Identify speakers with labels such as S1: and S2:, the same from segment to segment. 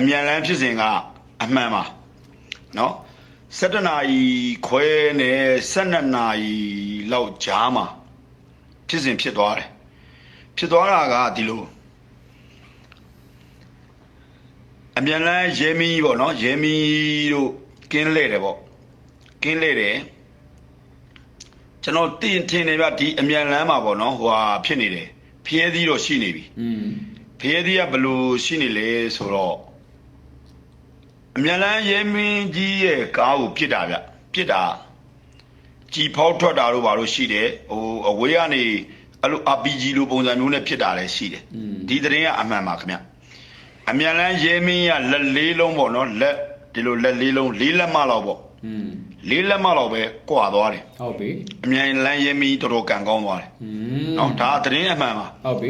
S1: အမြန်လန်းဖြစ်စဉ်ကအမှန်ပါနော်7နာရီခွဲနဲ့12နာရီလောက်ကြာမှာဖြစ်စဉ်ဖြစ်သွားတယ်ဖြစ်သွားတာကဒီလိုအမြန်လန်းရဲမီပေါ့နော်ရဲမီတို့ကင်းလဲတယ်ပေါ့ကင်းလဲတယ်ကျွန်တော်တင်ထင်နေပြဒီအမြန်လန်းမှာပေါ့နော်ဟွာဖြစ်နေတယ်ဖျဲသီးတော့ရှိနေပြီ
S2: อืม
S1: ဖျဲသီးကဘလို့ရှိနေလဲဆိုတော့ အမြန်လန်းရဲမင်းကြီးရဲ့ကားကိုပြစ်တာဗျပြစ်တာကြည်ဖောက်ထွက်တာတို့ဘာလို့ရှိတယ်ဟိုအဝေးကနေအဲ့လို RPG လိုပုံစံမျိုးနဲ့ဖြစ်တာလည်းရှိတယ်ဒီသတင်းကအမှန်ပါခင်ဗျအမြန်လန်းရဲမင်းရလက်လေးလုံးပေါ့နော်လက်ဒီလိုလက်လေးလုံးလေးလက်မလောက်ပေါ့လေးလက်မလောက်ပဲကွာသွားတယ်
S2: ဟုတ်ပြီ
S1: အမြန်လန်းရဲမင်းတော်တော်ကန်ကောင်းသွားတယ်နော်ဒါသတင်းအမှန်ပါ
S2: ဟုတ်ပြီ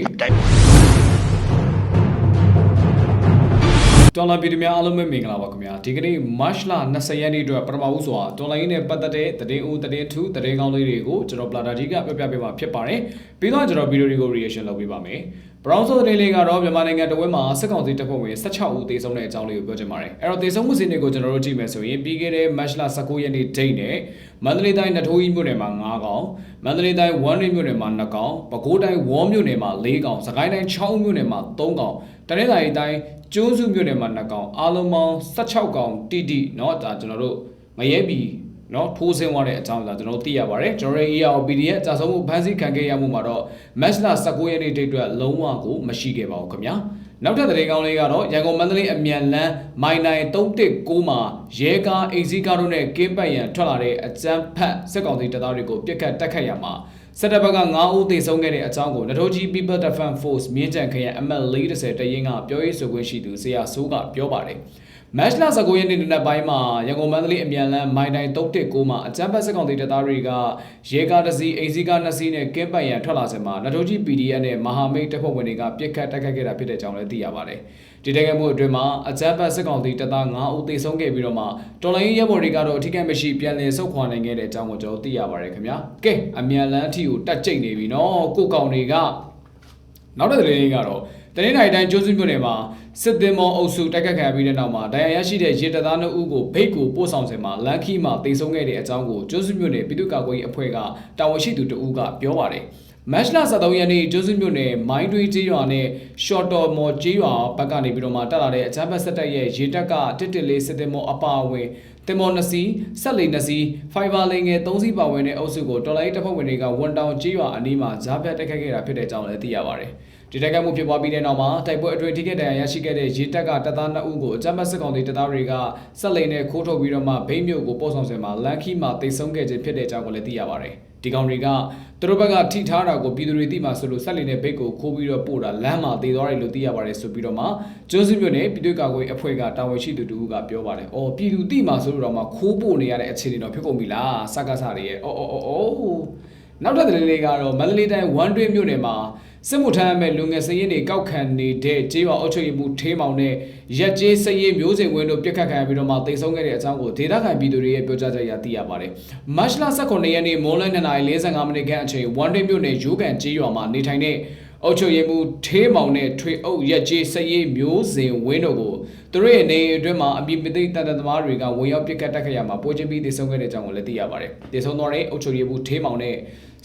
S1: တိုက်
S2: တော်လာပြည်သူများအားလုံးပဲမင်္ဂလာပါခင်ဗျာဒီကနေ့ March လ20ရက်နေ့အတွက်ပထမဦးစွာတော်လိုင်းနဲ့ပတ်သက်တဲ့သတင်းဦးသတင်းထူးသတင်းကောင်းလေးတွေကိုကျွန်တော်ပလာတာကြီးကပြပြပေးမှာဖြစ်ပါတယ်ပြီးတော့ကျွန်တော်ဗီဒီယိုတွေကို reaction လုပ်ပေးပါမယ်ဘရောင်းဆိုသတင်းလေးကတော့မြန်မာနိုင်ငံတဝက်မှာစစ်ကောင်စီတပ်ဖွဲ့ဝင်16ဦးသေဆုံးတဲ့အကြောင်းလေးကိုပြောချင်ပါတယ်အဲ့တော့သေဆုံးမှုစင်းတွေကိုကျွန်တော်တို့ကြည့်မယ်ဆိုရင်ပြီးခဲ့တဲ့ March လ19ရက်နေ့ဒိတ်နဲ့မန္တလေးတိုင်းနထိုးကြီးမြို့နယ်မှာ9ကောင်မန္တလေးတိုင်းဝမ်းရိပ်မြို့နယ်မှာ2ကောင်ပဲခူးတိုင်းဝေါမြို့နယ်မှာ4ကောင်စကိုင်းတိုင်း6မြို့နယ်မှာ3ကောင် တနင်္သာရီတိုင်းကျိုးစုမြို့နယ်မှာ2ကောင်အားလုံးပေါင်း16ကောင်တိတိเนาะဒါကျွန်တော်တို့မရဲပြီเนาะထိုးဆင်းသွားတဲ့အကြောင်းဒါကျွန်တော်တို့သိရပါတယ်ကျွန်တော်ရဲ့ ERPD ရဲ့အကြဆုံးမှုဖန်ဆီးခံခဲ့ရမှုမှာတော့ match လ19ရက်နေ့တိတ်အတွက်လုံးဝကိုမရှိခဲ့ပါဘူးခင်ဗျာနောက်ထပ်သတင်းကောင်းလေးကတော့ရန်ကုန်မန္တလေးအမြန်လန်းမိုင်နိုင်316မှာရဲကားအိမ်စီးကားတို့နဲ့ကင်းပတ်ရန်ထွက်လာတဲ့အကြမ်းဖက်စစ်ကောင်စီတပ်သားတွေကိုပြစ်ခတ်တက်ခတ်ရမှာ စစ်တပ်ဘက်က9ဦးသေဆုံးခဲ့တဲ့အကြောင်းကိုနထိုးကြီး People Defense Force မြင်းကြံခရိုင် ML40 တရင်ကပြောရေးဆိုခွင့်ရှိသူဆရာဆိုးကပြောပါတယ်။ match လ19ရက်နေ့နံနက်ပိုင်းမှာရန်ကုန်မန္တလေးအမြန်လန်းမိုင်တိုင်း316မှာအကြမ်းဖက်စစ်ကောင်စီတပ်သားတွေကရဲကားတစ်စီးအိမ်စီးကားနှစ်စီးနဲ့ကင်းပတ်ရန်ထွက်လာစဉ်မှာနထိုးကြီး PDF နဲ့မဟာမိတ်တပ်ဖွဲ့ဝင်တွေကပြစ်ခတ်တိုက်ခတ်ခဲ့တာဖြစ်တဲ့အကြောင်းလည်းသိရပါတယ်။ ဒီတိုက်ခိုက်မှုအတွင်းမှာအကြမ်းဖက်စစ်ကောင်စီတပ်သား9ဦးသေဆုံးခဲ့ပြီးတော့မှတော်လိုင်းရဲဘော်တွေကတော့အထူးကမရှိပြန်လည်ဆုတ်ခွာနိုင်ခဲ့တဲ့အကြောင်းကိုကျွန်တော်သိရပါတယ်ခင်ဗျာ။ကဲအမြန်လန်းအထိကိုတက်ကြိတ်နေပြီနော်ကိုကောင်တွေကနောက်တဲ့သတင်းလေးကတော့တနင်္လာရီတိုင်းကျိုးစုမြို့နယ်မှာစစ်သည်မောအုပ်စုတိုက်ခတ်ခံရပြီးတဲ့နောက်မှာဒဏ်ရာရရှိတဲ့ရေတပ်သား2ဦးကိုဖိတ်ကိုပို့ဆောင်စဉ်မှာလန်ခီမှာတိတ်ဆုံးခဲ့တဲ့အကြောင်းကိုကျိုးစုမြို့နယ်ပြည်သူ့ကာကွယ်ရေးအဖွဲ့ကတာဝန်ရှိသူတဦးကပြောပါတယ် မတ်လ23ရက်နေ့ကျိုးစုမြို့နယ်မိုင်းတွေးကျေးရွာနဲ့ရှော့တော်မော်ကျေးရွာဘက်ကနေပြီးတော့မှတက်လာတဲ့အကြမ်းဖက်စစ်တပ်ရဲ့ရေတပ်ကတစ်တစ်လေးစစ်သည်မောအပါအဝင်တင်မော်2စီးဆက်လေ2စီးဖိုင်ဘာလိန်ငယ်3စီးပါဝင်တဲ့အုပ်စုကိုတော်လိုင်းတပ်ဖွဲ့ဝင်တွေကဝန်တောင်ကျေးရွာအနီးမှာဂျားပြတ်တိုက်ခိုက်ခဲ့တာဖြစ်တဲ့အကြောင်းလည်းသိရပါတယ်ဒီတိုက်ခိုက်မှုဖြစ်ပွားပြီးတဲ့နောက်မှာတိုက်ပွဲအတွင်းထိခိုက်ဒဏ်ရာရရှိခဲ့တဲ့ရေတပ်ကတပ်သား2ဦးကိုအကြမ်းဖက်စစ်ကောင်စီတပ်သားတွေကဆက်လိန်နဲ့ခိုးထုတ်ပြီးတော့မှဘိန်းမြို့ကိုပို့ဆောင်စဉ်မှာလန်ခီမှာတိတ်ဆုံးခဲ့ခြင်းဖြစ်တဲ့အကြောင်းကိုလည်းသိရပါတယ် ဒီကောင်တွေကသူတို့ဘက်ကထိထားတာကိုပြည်သူတွေသိမှဆိုလို့ဆက်လိန်နဲ့ဘိတ်ကိုခိုးပြီးတော့ပို့တာလမ်းမှာတည်သွားတယ်လို့သိရပါတယ်ဆိုပြီးတော့မှကျွန်းစုမြို့နယ်ပြည်သူ့ကာကွယ်ရေးအဖွဲ့ကတာဝန်ရှိသူတူကပြောပါတယ်။အော်ပြည်သူသိမှဆိုလို့တော့မှခိုးပို့နေရတဲ့အခြေအနေတော့ဖြစ်ကုန်ပြီလားစကားစားတွေရဲ့။အော်အော်အော်အော်နောက်တဲ့သတင်းလေးကတော့မန္တလေးတိုင်းဝမ်တွင်းမြို့နယ်မှာ စစ်မှုထမ်းရမဲ့လူငယ်စည်ရင်တွေကောက်ခံနေတဲ့ကျေးရွာအုပ်ချုပ်ရေးမှူးထေးမောင်နဲ့ရက်ကျေးစည်ရင်မျိုးစင်ဝင်းတို့ပြစ်ခတ်ခံရပြီးတော့မှတိတ်ဆုံးခဲ့တဲ့အကြောင်းကိုဒေသခံပြည်သူတွေရဲ့ပြောကြားချက်အရသိရပါတယ်။မတ်လ18ရက်နေ့မိုးလင်း2:45မိနစ်ခန့်အချိန်ဝမ်တွင်းမြို့နယ်ရိုးကန်ကျေးရွာမှာနေထိုင်တဲ့အုပ်ချုပ်ရေးမှူးထေးမောင်နဲ့ထွေအုပ်ရက်ကျေးစည်ရင်မျိုးစင်ဝင်းတို့ကို သူတို့ရဲ့နေအိမ်အတွင်းမှာအပြစ်ပသိတန်တသမားတွေကဝင်ရောက်ပြစ်ခတ်တက်ခတ်ရမှာပိုချပြီးတိတ်ဆုံးခဲ့တဲ့အကြောင်းကိုလည်းသိရပါတယ်။တိတ်ဆုံးသွားတဲ့အုပ်ချုပ်ရေးမှူးထေးမောင်နဲ့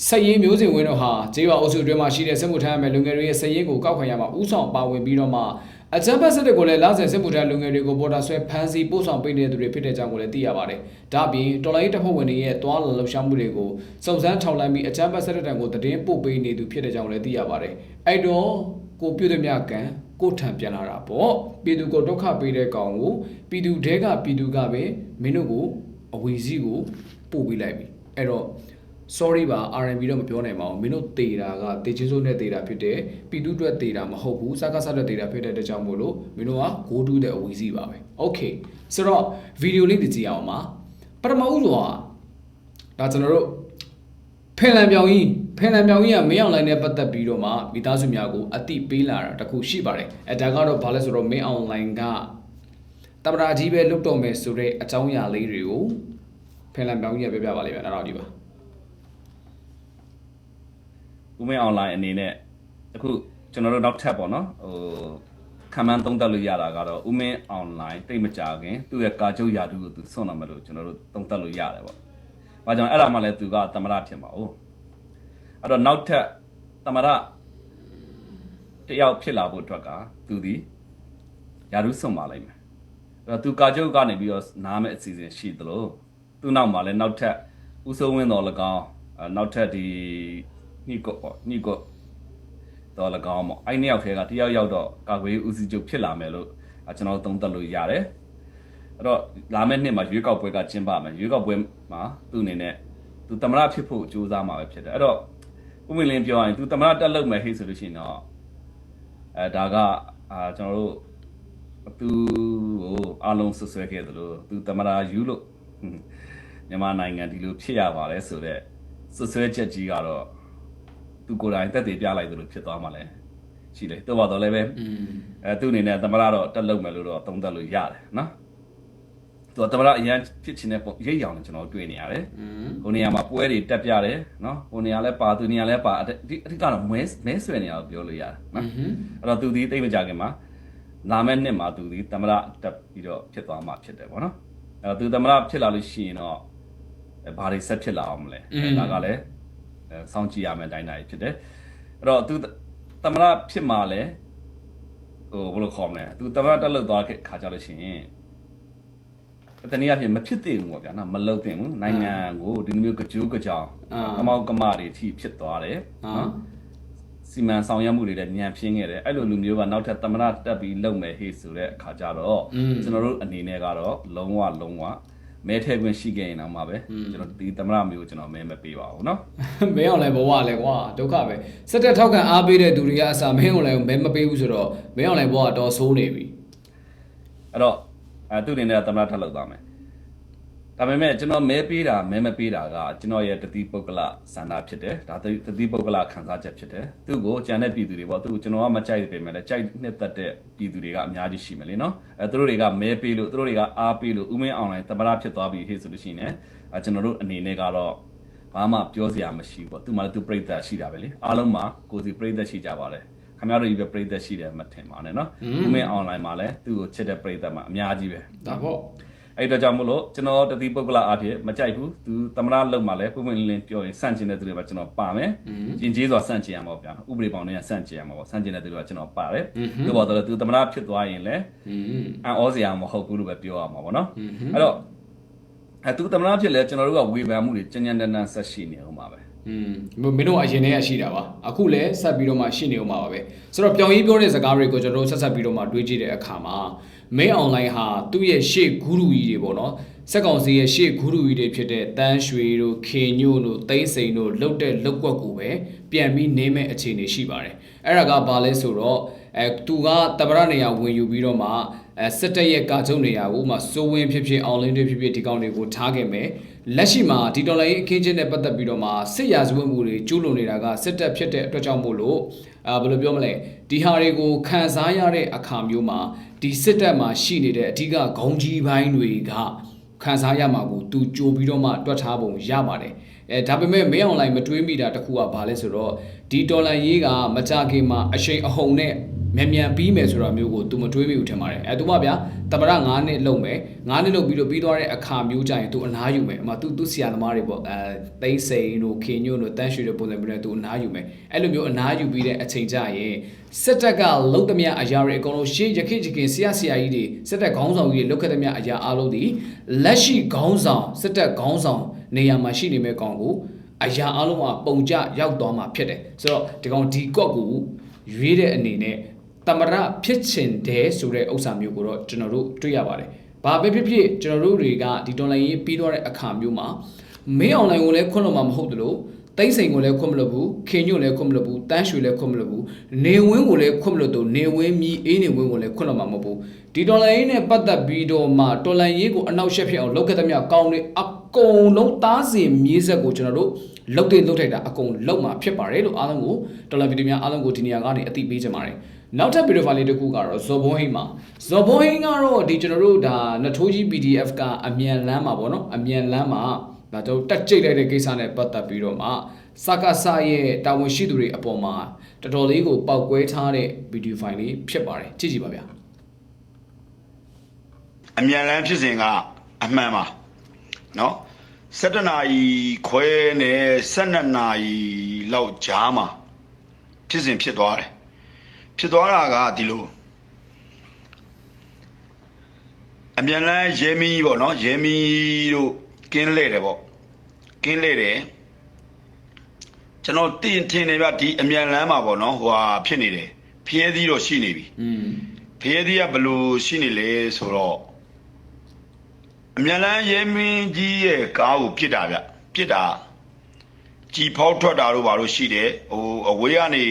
S2: ဆက်ရင်မျိုးစင်ဝင်းတို့ဟာကျေးရွာအုပ်စုအတွင်းမှာရှိတဲ့စစ်မှုထမ်းရမဲ့လူငယ်တွေရဲ့ဆက်ရင်ကိုကောက်ခံရမှာဥဆောင်ပါဝင်ပြီးတော့မှအကြမ်းဖက်စစ်တပ်ကိုလည်းလာစဉ်စစ်မှုထမ်းလူငယ်တွေကိုပေါ်တာဆွဲဖမ်းဆီးပို့ဆောင်ပေးနေတဲ့သူတွေဖြစ်တဲ့အကြောင်းကိုလည်းသိရပါတယ်။ဒါ့အပြင်တော်လိုင်းတပ်ဖွဲ့ဝင်တွေရဲ့တွားလလှုပ်ရှားမှုတွေကိုစုံစမ်းထောက်လှမ်းပြီးအကြမ်းဖက်စစ်တပ်တံကိုတည်င်းပို့ပေးနေသူဖြစ်တဲ့အကြောင်းကိုလည်းသိရပါတယ်။အဲ့တော့ကိုပြုသည်မြကံ ကိုထံပြန်လာတာပေါ့ပြည်သူကိုဒုက္ခပေးတဲ့ကောင်ကိုပြည်သူတဲကပြည်သူကပဲမင်းတို့ကိုအဝီစီးကိုပို့ပေးလိုက်ပြီအဲ့တော့ sorry ပါ R&B တော့မပြောနိုင်ပါဘူးမင်းတို့တေတာကတေချင်းစိုးနဲ့တေတာဖြစ်တယ်ပြည်သူအတွက်တေတာမဟုတ်ဘူးစကားစတဲ့တေတာဖြစ်တဲ့အတွက်ကြောင့်မို့လို့မင်းတို့က go to တဲ့အဝီစီးပါပဲ okay ဆိုတော့ဗီဒီယိုလေးကြည့်အောင်ပါပထမဦးဆုံးကဒါကျွန်တော်တို့ဖင်လန်ပြောင်ကြီး ဖင်လန်ပြောင်ကြီးကမင်းအောင်လိုင်းနဲ့ပတ်သက်ပြီးတော့မှမိသားစုများကိုအတိပေးလာတာတခုရှိပါတယ်အဲဒါကတော့ဘာလဲဆိုတော့မင်းအောင်လိုင်းကတပရာကြီးပဲလွတ်တော်မယ်ဆိုတဲ့အကြောင်းအရာလေးတွေကိုဖင်လန်ပြောင်ကြီးကပြောပြပါလိမ့်မယ်နောက်တော့ကြည့်ပါ
S3: ဦးမင်းအွန်လိုင်းအနေနဲ့အခုကျွန်တော်တို့နောက်ထပ်ပေါ့နော်ဟိုခခံမှန်းသုံးသပ်လို့ရတာကတော့ဥမင်းအွန်လိုင်းတိတ်မကြခင်သူ့ရဲ့ကာချုပ်ရာထူးကိုသူဆွန့်လာမယ်လို့ကျွန်တော်တို့သုံးသပ်လို့ရတယ်ပေါ့။ဘာကြောင့်အဲ့ဒါမှလည်းသူကသမရဖြစ်မှာ哦။ အဲ့တော့နောက်ထပ်သမရတယောက်ဖြစ်လာဖို့အတွက်ကသူဒီရာထူးဆွန့်ပါလိမ့်မယ်။အဲ့တော့သူကာချုပ်ကနေပြီးတော့နားမဲ့အစီအစဉ်ရှိသလိုသူ့နောက်မှာလည်းနောက်ထပ်ဥစိုးဝင်းတော်၎င်းအဲ့နောက်ထပ်ဒီညိကောပေါ့ညိကောတော့၎င်းပေါ့အဲ့နှစ်ယောက်ထဲကတယောက်ယောက်တော့ကာကွယ်ရေးဦးစီးချုပ်ဖြစ်လာမယ်လို့အဲကျွန်တော်တို့သုံးသပ်လို့ရတယ်အဲ့တော့လာမယ့်နှစ်မှာရွေးကောက်ပွဲကကျင်းပမယ်ရွေးကောက်ပွဲမှာသူ့အနေနဲ့သူသမရဖြစ်ဖို့ကြိုးစားမှာပဲဖြစ်တယ်အဲ့တော့ ဥမင်းလင်းပြောရရင်သူသမရတက်လုပ်မယ်ဟိဆိုလို့ရှိရင်တော့အဲဒါကအာကျွန်တော်တို့သူကိုအလုံးဆွဆွဲခဲ့တယ်လို့သူသမရယူလို့ဟွန်းမြန်မာနိုင်ငံဒီလိုဖြစ်ရပါတယ်ဆိုတော့ဆွဆွဲချက်ကြီးကတော့သူကိုယ်တိုင်တက်တည်ပြလိုက်သလိုဖြစ်သွားမှလည်းရှိတယ်တော့ပါတော့လည်းပဲ
S2: อืม
S3: အဲသူ့အနေနဲ့သမရတော့တက်လုံမယ်လို့တော့သုံးသပ်လို့ရတယ်နော် သူကသမရအရန်ဖြစ်ချင်တဲ့ပုံရိပ်ရောင်နဲ့ကျွန်တော်တွေ့နေရတယ်
S2: อืม
S3: ဟိုနေရာမှာပွဲတွေတက်ပြတယ်နော်ဟိုနေရာလဲပါသူနေရာလဲပါအဒီအဓိကတော့မဲမဲဆွဲနေအောင်ပြောလို့ရတယ်နော်အဲ့တော့သူဒီတိတ်မကြခင်မှာလာမယ့်နှစ်မှာသူဒီသမရတက်ပြီးတော့ဖြစ်သွားမှာဖြစ်တယ်ပေါ့နော်အဲ့တော့သူသမရဖြစ်လာလို့ရှိရင်တော့အဲဘာတွေဆက်ဖြစ်လာအောင်မလဲအဲဒါကလည်းအဲစောင့်ကြည့်ရမယ့်အတိုင်းအတာဖြစ်တယ်အဲ့တော့သူသမရဖြစ်မှာလဲဟိုဘယ်လိုခေါ်မလဲသူသမရတက်လို့သွားခဲ့ခါကြလို့ရှိရင် တနည်းအားဖြင့်မဖြစ်သင့်ဘူးပေါ့ဗျာနော်မလုပ်သင့်ဘူးနိုင်ငံကိုဒီလိုမျိုးကြိုးကြောင်အမောက်ကမတွေအထိဖြစ်သွားတယ်နော်စီမံဆောင်ရွက်မှုတွေလည်းညံပြင်းခဲ့တယ်အဲ့လိုလူမျိုးကနောက်ထပ်သမရတက်ပြီးလုပ်မယ်ဟေ့ဆိုတဲ့အခါကြတော့ကျွန်တော်တို့အနေနဲ့ကတော့လုံးဝလုံးဝမဲထဲခွင့်ရှိခဲ့ရင်တော့မှပဲကျွန်တော်ဒီသမရမျိုးကိုကျွန်တော်မဲမပေးပါဘူးเนาะ
S2: မင်းအောင်လည်းဘဝလဲကွာဒုက္ခပဲစက်တက်ထောက်ခံအားပေးတဲ့သူတွေကအစာမင်းအောင်လည်းမဲမပေးဘူးဆိုတော့မင်းအောင်လည်းဘဝတော့ဆိုးနေပြီ
S3: အဲ့တော့ အဲသူ့အနေနဲ့သမရထပ်လောက်သွားမယ်ဒါပေမဲ့ကျွန်တော်မဲပေးတာမဲမပေးတာကကျွန်တော်ရဲ့တတိပုဂ္ဂလစန္ဒဖြစ်တယ်ဒါတတိပုဂ္ဂလခံစားချက်ဖြစ်တယ်သူ့ကိုကြံတဲ့ပြည်သူတွေပေါ့သူ့ကိုကျွန်တော်ကမကြိုက်ပေမဲ့လည်းကြိုက်နှစ်သက်တဲ့ပြည်သူတွေကအများကြီးရှိမယ်လေနော်အဲသူတို့တွေကမဲပေးလို့သူတို့တွေကအားပေးလို့ဥမင်းအောင်လိုက်သမရဖြစ်သွားပြီဟေ့ဆိုလို့ရှိရင်အဲကျွန်တော်တို့အနေနဲ့ကတော့ဘာမှပြောစရာမရှိဘူးပေါ့သူမှလည်းသူပြိတ္တရှိတာပဲလေအားလုံးမှာကိုယ်စီပြိတ္တရှိကြပါတယ် ခင်ဗျားတို့ကြီးပဲပြိတ္တရှိတယ်မထင်ပါနဲ့နော်ဥမင်းအောင်လိုက်မှာလည်းသူ့ကိုချစ်တဲ့ပြိတ္တမှာအများကြီးပဲ
S2: ဒါပေါ့
S3: အဲ့တော့ကြောင့်မို့လို့ကျွန်တော်တတိပုဂ္ဂလအားဖြင့်မကြိုက်ဘူးသူသမရလုံမှာလဲပုံမှန်လင်းလင်းပြောရင်စန့်ကျင်တဲ့သူတွေပါကျွန်တော်ပါမယ်ကျင်ကြီးစွာစန့်ကျင်ရမှာပေါ့ဗျာဥပဒေပေါင်းတွေကစန့်ကျင်ရမှာပေါ့စန့်ကျင်တဲ့သူတွေကကျွန်တော်ပါတယ်ဒီပေါ်တော့သူသမရဖြစ်သွားရင်လဲ
S2: อืม
S3: အံ့ဩစရာမဟုတ်ဘူးလို့ပဲပြောရမှာပေါ့နော်အဲ့တော့အဲသူသမရဖြစ်လဲကျွန်တော်တို့ကဝေဖန်မှုတွေကြံ့ကြံ့တန်းတန်းဆက်ရှိနေအောင်ပါပဲ
S2: อืมမင်းတို့အရင်တည်းကရှိတာပါအခုလည်းဆက်ပြီးတော့မှရှိနေဦးမှာပါပဲဆိုတော့ပြောင်းရေးပြောတဲ့စကားတွေကိုကျွန်တော်တို့ဆက်ဆက်ပြီးတော့မှတွေးကြည့်တဲ့အခါမှာမင်းအွန်လိုင်းဟာသူ့ရဲ့ရှေ့ဂူရူကြီးတွေပေါ့နော်စက်ကောင်စီရဲ့ရှေ့ဂူရူကြီးတွေဖြစ်တဲ့တန်းရွှေတို့ခေညို့တို့သိန်းစိန်တို့လုတ်တဲ့လုတ်ကွက်ကိုပဲပြန်ပြီးနေမဲ့အခြေအနေရှိပါတယ်အဲ့ဒါကဘာလဲဆိုတော့အဲသူကတပရနေရာဝင်ယူပြီးတော့မှအဲစစ်တပ်ရဲ့ကာချုပ်နေရာကိုမှစိုးဝင်းဖြစ်ဖြစ်အောင်လင်းတွေဖြစ်ဖြစ်ဒီကောင်တွေကိုထားခဲ့မယ် လက်ရှိမှာဒီတော်လိုင်းအခင်းချင်းနဲ့ပတ်သက်ပြီးတော့မှစစ်ရာဇဝတ်မှုတွေကျူးလွန်နေတာကစစ်တပ်ဖြစ်တဲ့အတွက်ကြောင့်မို့လို့အာဘယ်လိုပြောမလဲဒီဟာတွေကိုခံစားရတဲ့အခါမျိုးမှာဒီစစ်တပ်မှာရှိနေတဲ့အဓိကခေါင်းကြီးပိုင်းတွေကခံစားရမှာကိုသူကြိုပြီးတော့မှတွက်ထားပုံရပါတယ်အဲဒါပေမဲ့မင်းအွန်လိုင်းမတွေးမိတာတခုကဘာလဲဆိုတော့ဒီတော်လိုင်းရေးကမကြခင်မှာအရှိန်အဟုန်နဲ့ မြန်မြန်ပြီးမယ်ဆိုတာမျိုးကိုသူမတွေးမိဘူးထင်ပါတယ်အဲသူကဗျာတပရ9နှစ်လုံမယ်9နှစ်လုံပြီးတော့ပြီးသွားတဲ့အခါမျိုးကြရင်သူအနားယူမယ်အမသူသူဆရာသမားတွေပေါ့အဲသိန်းစိန်တို့ခင်ညွန့်တို့တန်းရွှေတို့ပုံစံမျိုးနဲ့သူအနားယူမယ်အဲ့လိုမျိုးအနားယူပြီးတဲ့အချိန်ကြရင်စစ်တပ်ကလုံသမျှအရာတွေအကုန်လုံးရှေ့ရခိချခင်ဆရာဆရာကြီးတွေစစ်တပ်ခေါင်းဆောင်ကြီးတွေလုတ်ခဲ့သမျှအရာအလုံးဒီလက်ရှိခေါင်းဆောင်စစ်တပ်ခေါင်းဆောင်နေရာမှာရှိနေမဲ့ကောင်ကိုအရာအလုံးကပုံကြရောက်သွားမှာဖြစ်တယ်ဆိုတော့ဒီကောင်ဒီကော့ကိုရွေးတဲ့အနေနဲ့ တမရဖြစ်ချင်တယ်ဆိုတဲ့ဥစ္စာမျိုးကိုတော့ကျွန်တော်တို့တွေ့ရပါတယ်။ဘာပဲဖြစ်ဖြစ်ကျွန်တော်တို့တွေကဒီ online ရေးပြီးသွားတဲ့အခါမျိုးမှာမင်း online ကိုလည်းခွင့်လို့မှာမဟုတ်သလိုတိမ့်စိန်ကိုလည်းခွင့်မလို့ဘူးခင်ညွန့်လည်းခွင့်မလို့ဘူးတန်းရွှေလည်းခွင့်မလို့ဘူးနေဝင်းကိုလည်းခွင့်မလို့တော့နေဝင်းမြည်အေးနေဝင်းကိုလည်းခွင့်လို့မှာမဟုတ်ဘူးဒီ online ရေးနဲ့ပတ်သက်ပြီးတော့မှ online ရေးကိုအနောက်ရှက်ဖြစ်အောင်လုပ်ခဲ့သမျှကောင်းတွေအကုန်လုံးသားစင်မြေးဆက်ကိုကျွန်တော်တို့လုတ်တင်လုတ်ထိုက်တာအကုန်လုတ်မှာဖြစ်ပါတယ်လို့အားလုံးကို dollar video များအားလုံးကိုဒီနေရာကနေအသိပေးချင်ပါတယ် နောက်ထပ်ဗီဒီယိုဖိုင်လေးတစ်ခုကတော့ဇော်ဘွန်ဟိန်းမှာဇော်ဘွန်ဟိန်းကတော့ဒီကျွန်တော်တို့ဒါနထိုးကြီး PDF ကအမြန်လမ်းမှာပေါ့နော်အမြန်လမ်းမှာဒါတော့တက်ကြိတ်လိုက်တဲ့ကိစ္စနဲ့ပတ်သက်ပြီးတော့မှစကားဆရဲ့တာဝန်ရှိသူတွေအပေါ်မှာတော်တော်လေးကိုပောက်ကွဲထားတဲ့ဗီဒီယိုဖိုင်လေးဖြစ်ပါတယ်ကြည့်ကြည့်ပါဗျာ
S1: အမြန်လန်းဖြစ်စဉ်ကအမှန်ပါနော်7နာရီခွဲနဲ့12နာရီလောက်ကြားမှာဖြစ်စဉ်ဖြစ်သွားတယ် ဖြစ်သွားတာကဒီလိုအမြန်လန်းရဲမီပေါ့နော်ရဲမီတို့ကင်းလဲတယ်ပေါ့ကင်းလဲတယ်ကျွန်တော်တင်ထင်နေပြဒီအမြန်လန်းမှာပေါ့နော်ဟိုဟာဖြစ်နေတယ်ဖျဲသီးတော့ရှိနေပြီ
S2: อืม
S1: ဖျဲသီးကဘယ်လို့ရှိနေလဲဆိုတော့အမြန်လန်းရဲမင်းကြီးရဲ့ကားကိုပြစ်တာဗျပြစ်တာကြည်ဖောက်ထွက်တာတို့ဘာလို့ရှိတယ်ဟိုအဝေးကနေ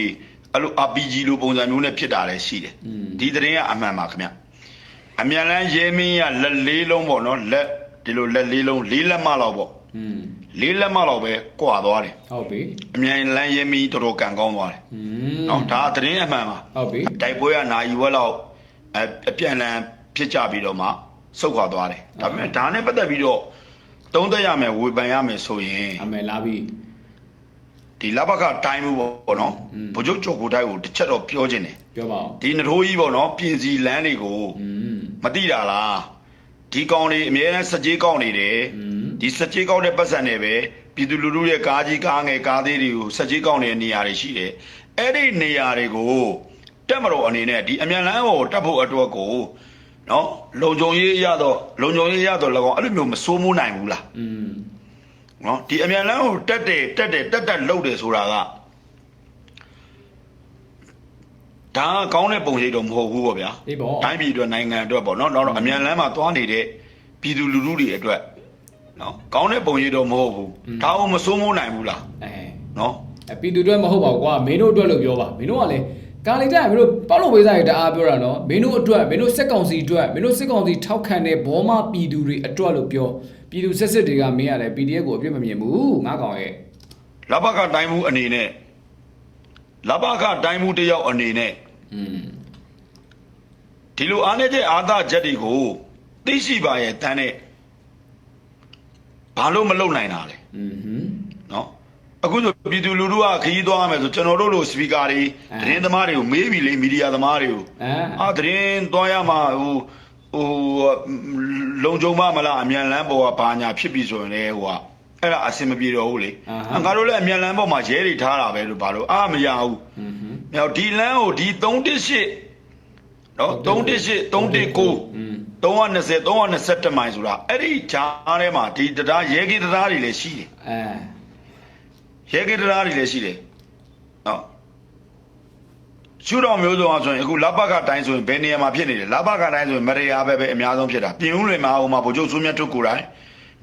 S1: အဲ့လို RPG လိုပုံစံမျိုးနဲ့ဖြစ်တာလည်းရှိတယ်ဒီသတင်းကအမှန်ပါခင်ဗျအမြန်လန်းရဲမင်းရလက်လေးလုံးပေါ့နော်လက်ဒီလိုလက်လေးလုံးလေးလက်မလောက်ပေါ့လေးလက်မလောက်ပဲကွာသွားတယ်
S2: ဟုတ်ပြီ
S1: အမြန်လန်းရဲမင်းတော်တော်ကန်ကောင်းသွားတယ်နော်ဒါသတင်းအမှန်ပါ
S2: ဟုတ်ပြီ
S1: တိုက်ပွဲကနိုင်ဝက်လောက်အပြန်လန်းဖြစ်ကြပြီးတော့မှစုတ်ခွာသွားတယ်ဒါပေမဲ့ဒါနဲ့ပတ်သက်ပြီးတော့သုံးသက်ရမယ်ဝေဖန်ရမယ်ဆိုရင်
S2: အမေလာပြီ
S1: ဒီလဘကတိုင်းမှုပေါ့နော်
S2: ဗို
S1: လ်ချုပ်ကျော်ကိုတိုင်းကိုတစ်ချက်တော့ပြောခြင်းတယ်
S2: ပြောပါဦး
S1: ဒီနှထိုးကြီးပေါ့နော်ပြင်စီလန်းတွေကိုမသိတာလားဒီကောင်တွေအများနဲ့စကြေးကောက်နေတယ်ဒီစကြေးကောက်တဲ့ပတ်စံတွေပဲပြည်သူလူထုရဲ့ကားကြီးကားငယ်ကားသေးတွေကိုစကြေးကောက်နေတဲ့နေရာတွေရှိတယ်အဲ့ဒီနေရာတွေကိုတက်မတော်အနေနဲ့ဒီအမြန်လန်းကိုတက်ဖို့အတွက်ကိုနော်လုံခြုံရေးရတော့လုံခြုံရေးရတော့၎င်းအဲ့လိုမျိုးမစိုးမိုးနိုင်ဘူးလား
S2: อืม
S1: နော်ဒီအမြန်လန်းကိုတက်တယ်တက်တယ်တက်တက်လှုပ်တယ်ဆိုတာကဒါကကောင်းတဲ့ပုံရိပ်တော့မဟုတ်ဘူးပေါ့ဗျာ
S2: ဒီပေါ့
S1: တိုင်းပြည်အတွက်နိုင်ငံအတွက်ပေါ့နော်နောက်တော့အမြန်လမ်းမှာသွားနေတဲ့ပြည်သူလူထုတွေအတွက်နော်ကောင်းတဲ့ပုံရိပ်တော့မဟုတ်ဘူးဒါအောင်မစိုးမိုးနိုင်ဘူးလား
S2: အဲ
S1: နော်
S2: အပီတူအတွက်မဟုတ်ပါဘူးကွာမင်းတို့အတွက်လို့ပြောပါမင်းတို့ကလည်း ကာလီတက်မင်းတို့ပေါက်လို့ပေးစားရတအားပြောတာနော်မင်းတို့အတွက်မင်းတို့စစ်ကောင်စီအတွက်မင်းတို့စစ်ကောင်စီထောက်ခံတဲ့ဘောမပြည်သူတွေအတွက်လို့ပြောပြည်သူစစ်စစ်တွေကမင်းရတယ် PDF ကိုအပြစ်မမြင်ဘူးငါကောင်ရဲ့
S1: လဘကတိုင်းမှုအနေနဲ့လဘကတိုင်းမှုတစ်ယောက်အနေနဲ့
S2: อืม
S1: ဒီလိုအားနေတဲ့အာသချက်တွေကိုသိရှိပါရဲ့တန်းနဲ့ဘာလို့မလုပ်နိုင်တာလဲ
S2: อืมဟွန်း
S1: နော် အခုဆိုပြည်သူလူထုကခရီးသွားရမယ်ဆိုကျွန်တော်တို့လိုစပီကာတွေသတင်းသမားတွေကိုမေးပြီလေမီဒီယာသမားတွေကို
S2: အာ
S1: သတင်းသွားရမှာဟိုဟိုလုံခြုံမမလားအမြန်လမ်းပေါ်ကဘာညာဖြစ်ပြီဆိုရင်လည်းဟိုကအဲ့ဒါအဆင်မပြေတော့ဘူးလေငါတို့လည်းအမြန်လမ်းပေါ်မှာရဲတွေထားတာပဲလို့ဘာလို့အာမရဘူးမြောက်ဒီလမ်းကိုဒီ318နော်318 319 320 321မိုင်ဆိုတာအဲ့ဒီဂျားထဲမှာဒီတရားရဲကြီးတရားတွေလည်းရှိတယ်
S2: အဲ
S1: ရဲကင်းတရားတွေလည်းရှိတယ်နော်ရှုတော်မျိုးစုံအောင်ဆိုရင်အခုလဘကတိုင်းဆိုရင်ဘယ်နေရာမှာဖြစ်နေလဲလဘကတိုင်းဆိုရင်မရေယာပဲပဲအများဆုံးဖြစ်တာပြင်ဦးလွင်မှာဟိုမှာဗိုလ်ချုပ်စိုးမြတ်ထုတ်ကိုယ်တိုင်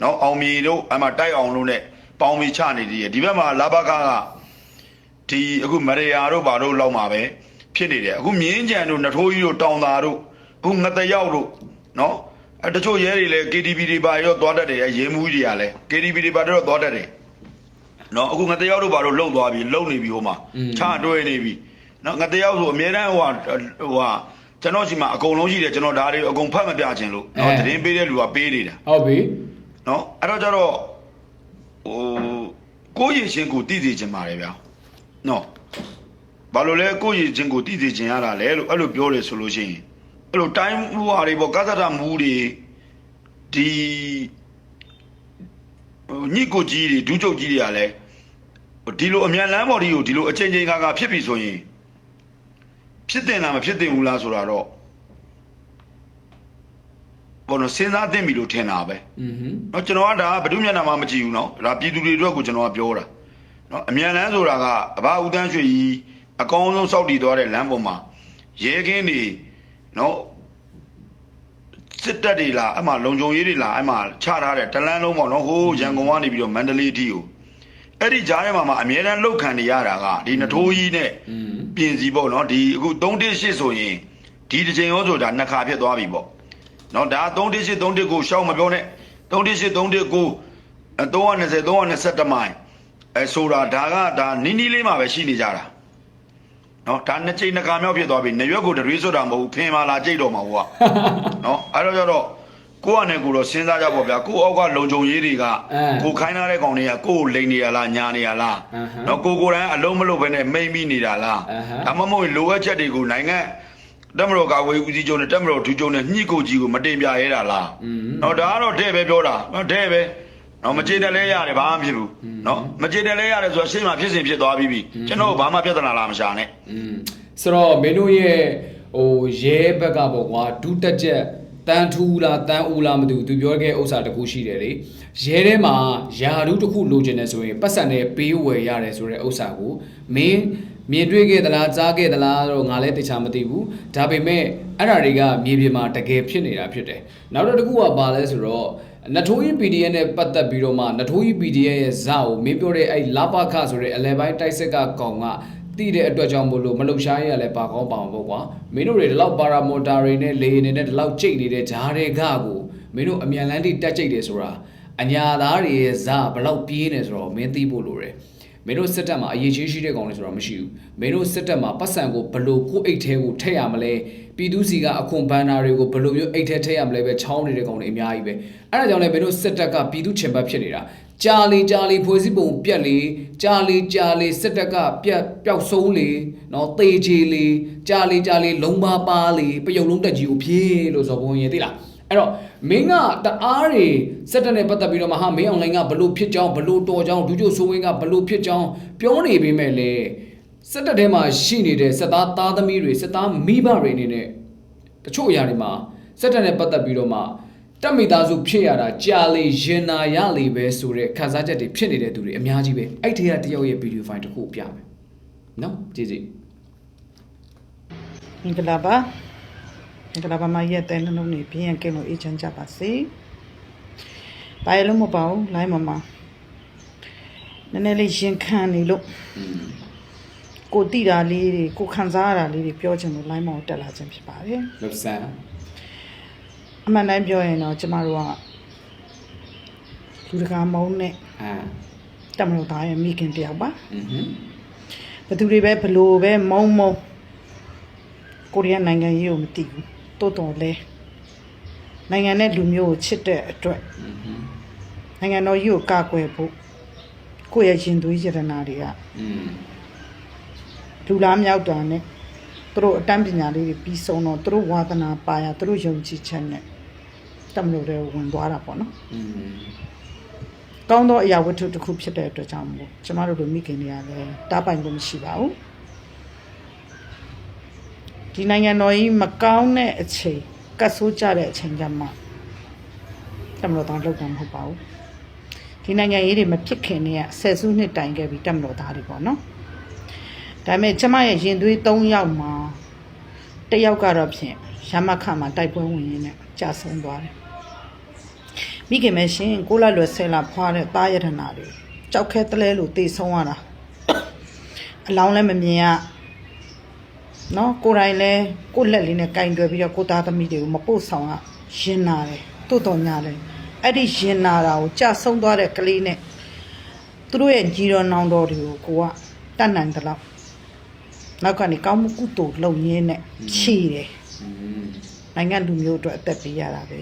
S1: နော်အောင်မီတို့အမှတိုက်အောင်လို့ ਨੇ ပေါင်းပြီးချနေသေးတယ်ဒီဘက်မှာလဘကကဒီအခုမရေယာတို့ဘာတို့လောက်မှာပဲဖြစ်နေတယ်အခုမြင်းကြံတို့နထိုးကြီးတို့တောင်သာတို့အခုငတရောက်တို့နော်အဲတချို့ရဲတွေလည်း KTV တွေပါရောသွားတတ်တယ်ရဲမှုကြီးတွေကလည်း KTV တွေပါတော့သွားတတ်တယ် နော်အခုငတယောက်တို့ဘာလို့လှုပ်သွားပြီလှုပ်နေပြီဟိုမှာ
S2: อืม
S1: ချတွဲနေပြီနော်ငတယောက်ဆိုအများတန်းဟိုဟာဟိုဟာကျွန်တော်ရှိမှာအကုန်လုံးရှိတယ်ကျွန်တော်ဒါတွေအကုန်ဖတ်မပြချင်လို့နော်
S2: အဲ
S1: သတင်းပေးတဲ့လူကပေးနေတာ
S2: ဟုတ်ပြီ
S1: နော်အဲ့တော့ကျတော့ဟိုကိုယ့်ရည်ချင်းကိုတည်တည်ချင်ပါတယ်ဗျာနော်ဘာလို့လဲကိုယ့်ရည်ချင်းကိုတည်တည်ချင်ရတာလဲလို့အဲ့လိုပြောတယ်ဆိုလို့ရှိရင်အဲ့လိုတိုင်းဟိုဟာတွေပေါ့ကသတမူတွေဒီဟိုညစ်ကိုကြီးတွေဒူးချုပ်ကြီးတွေကလည်း ဒီလိုအမြန်လမ်းပေါ်ဒီကိုဒီလိုအချိန်ချင်းကာကာဖြစ်ပြီဆိုရင်ဖြစ်တင်လားမဖြစ်တင်ဘူးလားဆိုတာတော့ဘောနော်စဉ်းစားသင့်ပြီလို့ထင်တာပဲ
S2: อืมဟွန်း
S1: เนาะကျွန်တော်ကဒါကဘဒုမျက်နှာမှမကြည့်ဘူးเนาะဒါပြည်သူတွေအတွက်ကိုကျွန်တော်ကပြောတာเนาะအမြန်လမ်းဆိုတာကအဘဦးတန်းရွှေကြီးအကောင်းဆုံးစောက်တည်သွားတဲ့လမ်းပေါ်မှာရဲကင်းတွေเนาะစစ်တပ်တွေလားအမှလုံခြုံရေးတွေလားအမှချထားတဲ့တလန်းလုံးပေါ့နော်ဟိုးရန်ကုန်ကနေပြီးတော့မန္တလေးအထိကို အဲ့ဒီကြားထဲမှာမှအမြဲတမ်းလောက်ခံနေရတာကဒီနထိုးကြီးနဲ့
S2: อืม
S1: ပြင်စီပေါ့နော်ဒီအခု318ဆိုရင်ဒီတစ်ချိန်ရောဆိုတာနှစ်ခါဖြစ်သွားပြီပေါ့နော်ဒါ318 319ရှောက်မပြောနဲ့318 319အဲ320 321မိုင်အဲဆိုတာဒါကဒါနီးနီးလေးမှာပဲရှိနေကြတာနော်ဒါနှစ်ချိန်နှစ်ခါမြောက်ဖြစ်သွားပြီနေရွက်ကိုတရွေးဆိုတာမဟုတ်ဘူးဖင်မာလာကြိတ်တော့မှာဟုတ်ကနော်အဲ့တော့ကျတော့ ကိုယ့်အနေကိုတော့စဉ်းစားကြပေါ့ဗျာကိုယ့်အောက်ကလုံခြုံရေးတွေကကိုခိုင်းထားတဲ့ကောင်တွေကကိုယ့်လိန်နေရလားညာနေရလားနော်ကိုကိုယ်တိုင်အလုံးမလို့ပဲနဲ့မိမ့်မိနေတာလားဒါမှမဟုတ်လိုအပ်ချက်တွေကိုနိုင်ငံတက်မတော်ကာဝေးဦးစီးချုပ်နဲ့တက်မတော်ဒူးချုပ်နဲ့ညှိကိုကြီးကိုမတင်ပြရဲတာလားနော်ဒါကတော့တဲ့ပဲပြောတာနော်တဲ့ပဲနော်မကြေတက်လဲရတယ်ဘာမှမဖြစ်ဘူးနော်မကြေတက်လဲရတယ်ဆိုတော့ရှေ့မှာဖြစ်စဉ်ဖြစ်သွားပြီးပြီကျွန်တော်ဘာမှပြဿနာလာမရှာနဲ့
S2: ဆိုတော့မင်းတို့ရဲ့ဟိုရဲဘက်ကပေါ့ကွာဒူးတက်ချက် တန်ထူလားတန်ဦးလားမသိဘူးသူပြောခဲ့ဥစ္စာတစ်ခုရှိတယ်လေရဲထဲမှာယာရုတစ်ခုလိုချင်တယ်ဆိုရင်ပတ်စံနဲ့ပေးဝယ်ရတယ်ဆိုတဲ့ဥစ္စာကိုမင်းမြင်တွေ့ခဲ့သလားကြားခဲ့သလားတော့ငါလည်းတခြားမသိဘူးဒါပေမဲ့အဲ့ဓာတွေကမြေပြင်မှာတကယ်ဖြစ်နေတာဖြစ်တယ်နောက်တော့တစ်ခုကဘာလဲဆိုတော့နထိုးကြီး PDF နဲ့ပတ်သက်ပြီးတော့မှနထိုးကြီး PDF ရဲ့ဇာကိုမင်းပြောတဲ့အဲ့လာပခဆိုတဲ့အလဲပိုင်းတိုက်စစ်ကကောင်က တိတဲ့အတွက်ကြောင့်မို့လို့မလုံရှားရရလဲပါကောင်းပါအောင်ပေါ့ကွာမင်းတို့တွေဒီလောက်ပါရာမိုတာတွေနဲ့လေနေနဲ့ဒီလောက်ကြိတ်နေတဲ့ဂျားတွေကကိုမင်းတို့အမြန်လန်းတိတက်ကြိတ်တယ်ဆိုတာအညာသားတွေရဲ့ဇာဘယ်လောက်ပြေးနေဆိုတော့မင်းသိဖို့လိုတယ်မင်းတို့စစ်တပ်မှာအရေးကြီးရှိတဲ့ကောင်တွေဆိုတော့မရှိဘူးမင်းတို့စစ်တပ်မှာပတ်စံကိုဘယ်လို့ကိုယ့်အိတ်ထဲကိုထည့်ရမလဲပြည်သူစီကအခွန်ဘန်နာတွေကိုဘယ်လိုမျိုးအိတ်ထဲထည့်ရမလဲပဲချောင်းနေတဲ့ကောင်တွေအများကြီးပဲအဲ့ဒါကြောင့်လည်းမင်းတို့စစ်တပ်ကပြည်သူချင်ဘတ်ဖြစ်နေတာ ကြာလီကြာလီဖွဲ့စည်းပုံပြက်လေကြာလီကြာလီစစ်တပ်ကပြက်ပျောက်ဆုံးလေနော်သေချေလေကြာလီကြာလီလုံးပါပါလေပယုံလုံးတက်ကြီးကိုဖြေးလို့ဆိုပုံရင်သိလားအဲ့တော့မင်းကတအားတွေစက်တက်နဲ့ပတ်သက်ပြီးတော့မဟာမင်းအွန်လိုင်းကဘလို့ဖြစ်ကြောင်းဘလို့တော်ကြောင်းဒူးကျိုးဆိုးဝင်းကဘလို့ဖြစ်ကြောင်းပြောနေပေမဲ့လေစက်တက်ထဲမှာရှိနေတဲ့စက်သားသားသမီးတွေစက်သားမိဘတွေအနေနဲ့တချို့အရာတွေမှာစက်တက်နဲ့ပတ်သက်ပြီးတော့မှ တက်မိသားစုဖြစ်ရတာကြာလေရင်နာရလေပဲဆိုတဲ့ခံစားချက်တွေဖြစ်နေတဲ့သူတွေအများကြီးပဲအဲ့ဒီကတယောက်ရဲ့ဗီဒီယိုဖိုင်တစ်ခုပြမယ်နော်ကြည့်ကြည့်
S4: မင်္ဂလာပါမင်္ဂလာပါမရဲ့တဲနှလုံးနေပြင်းရကဲလို့အေးချမ်းကြပါစေ။ဘာရလို့မပေါ့လိုင်းမမနည်းနည်းလေးရင်ခံနေလို့ကိုတိတာလေးတွေကိုခံစားရတာလေးတွေပြောချင်လို့လိုင်းမောင်တက်လာခြင်းဖြစ်ပါတယ်
S2: လှပ်ဆန်း။
S4: အမှန်တိုင်းပြောရင်တော့ကျမတို့ကလူတကာမုန်းနဲ့
S2: အာ
S4: တမလို့သားရဲ့မိခင်တယောက်ပါ
S2: อือဟึ
S4: ဘယ်သူတွေပဲဘလို့ပဲမုံမုံကိုရီးယားနိုင်ငံရေးကိုမသိဘူးတိုးတော်လဲနိုင်ငံနဲ့လူမျိုးကိုချစ်တဲ့အတွက်
S2: อือဟึ
S4: နိုင်ငံတော်ကြီးကိုကာကွယ်ဖို့ကိုယ့်ရဲ့ရင်သွေးရတနာတွေက
S2: อืม
S4: လူလားမြောက်တာနဲ့သူတို့အတန်းပညာလေးတွေပြီးဆုံးတော့သူတို့ဝါသနာပါရသူတို့ယုံကြည်ချက်နဲ့ တမလို့တွေဝင်သွားတာပေါ့နော်
S2: อืม
S4: ကောင်းသောအရာဝတ္ထုတစ်ခုဖြစ်တဲ့အတွက်ကြောင့်မို့ကျမတို့လိုမိခင်တွေကလည်းတားပိုင်လို့မရှိပါဘူးဒီနိုင်ငံတော်ကြီးမကောင်းတဲ့အချိန်ကတ်ဆိုးကြတဲ့အချိန်ကြမှာတမလို့တော့လောက်တာမဟုတ်ပါဘူးဒီနိုင်ငံရေးတွေမဖြစ်ခင်တည်းကဆယ်စုနှစ်တိုင်ခဲ့ပြီးတမလို့သားတွေပေါ့နော်ဒါပေမဲ့ကျမရဲ့ရင်သွေး၃ယောက်မှာတစ်ယောက်ကတော့ဖြင့်ရမခမှာတိုက်ပွဲဝင်ရင်းနဲ့ကြာဆုံးသွားတယ် မိခင်မဲရှင်ကိုလာလွယ်ဆဲလာဖွာတဲ့တားရထနာတွေကြောက်ခဲတလဲလို့တေဆုံးရတာအလောင်းလည်းမမြင်ရနော်ကိုယ်တိုင်လည်းကိုယ့်လက်လေးနဲ့ကင်တွယ်ပြီးတော့ကိုသားသမီးတွေကိုမပို့ဆောင်ရရင်နာတယ်တိုးတော်ညာတယ်အဲ့ဒီရင်နာတာကိုကြဆုံးသွားတဲ့ကလေးနဲ့သူတို့ရဲ့ကြီးတော်နောင်တော်တွေကိုကိုကတတ်နိုင်တယ်လို့နောက်ကနေကောင်းမှုကုသိုလ်လုပ်ရင်းနဲ့ဖြည့်တယ်
S2: อืม
S4: နိုင်ငံလူမျိုးအတွက်အသက်ပေးရတာပဲ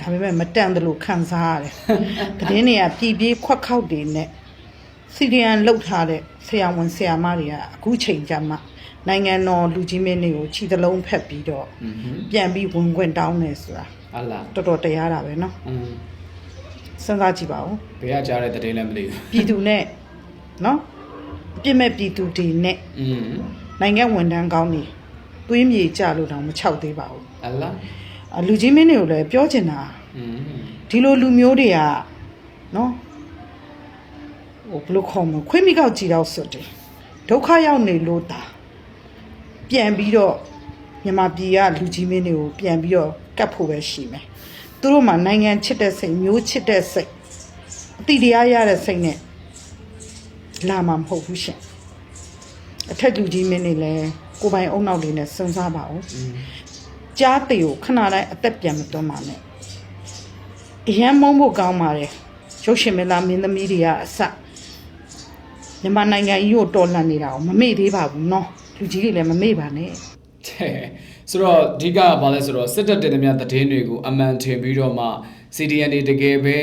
S4: ဒါပေမဲ့မတန်တယ်လို့ခံစားရတယ်သတင်းတွေကပြည်ပြေးခွက်ခောက်တွေနဲ့စီရီယန်လှုပ်ထားတဲ့ဆရာဝန်ဆရာမတွေကအခုချိန်ကြမှာနိုင်ငံတော်လူကြီးမင်းတွေကိုခြိသလုံးဖက်ပြီးတော့
S2: อือဟึ
S4: ပြန်ပြီးဝင်ခွင့်တောင်းနေဆိုတာ
S2: အလား
S4: တော်တော်တရားတာပဲเนาะ
S2: อืม
S4: စဉ်းစားကြည့်ပါဦး
S2: ဘယ်ကကြားတဲ့တဲ့လည်းမသိဘူး
S4: ပြည်သူနဲ့เนาะအပြစ်မဲ့ပြည်သူတွေနဲ့
S2: อืม
S4: နိုင်ငံဝန်ထမ်းကောင်းတွေသွေးမြေကြလို့တော့မချောက်သေးပါဘူး
S2: အလား
S4: လူချင်းမင်းတွေကိုလည်းပြောချင်တာဒီလိုလူမျိုးတွေကနော်ဟိုဘလို့ခေါ်မခွေးမိကောက်ကြည်တော့ဆွတ်တယ်ဒုက္ခရောက်နေလို့တာပြန်ပြီးတော့မြန်မာပြည်ကလူချင်းမင်းတွေကိုပြန်ပြီးတော့ကတ်ဖို့ပဲရှိမယ်သူတို့မှာနိုင်ငံချစ်တဲ့စိတ်မျိုးချစ်တဲ့စိတ်အတိတရားရတဲ့စိတ်နဲ့လာမှာမဟုတ်ဘူးရှင်အထက်လူကြီးမင်းတွေလည်းကိုပိုင်အုံနောက်လေးနဲ့စဉ်းစားပါဦး ကြားတေကိုခဏတိုင်းအသက်ပြန်မသွန်းပါနဲ့အရန်မုန်းဖို့ကောင်းပါတယ်ရုပ်ရှင်မင်းသားမင်းသမီးတွေကအစမြန်မာနိုင်ငံကြီးကိုတော်လှန်နေတာကိုမမေ့သေးပါဘူးเนาะလူကြီးတွေလည်းမမေ့ပါနဲ့
S2: တဲ့ဆိုတော့အဓိကကဘာလဲဆိုတော့စစ်တပ်တင်သမျှသတင်းတွေကိုအမှန်ထင်ပြီးတော့မှ CDN တွေတကယ်ပဲ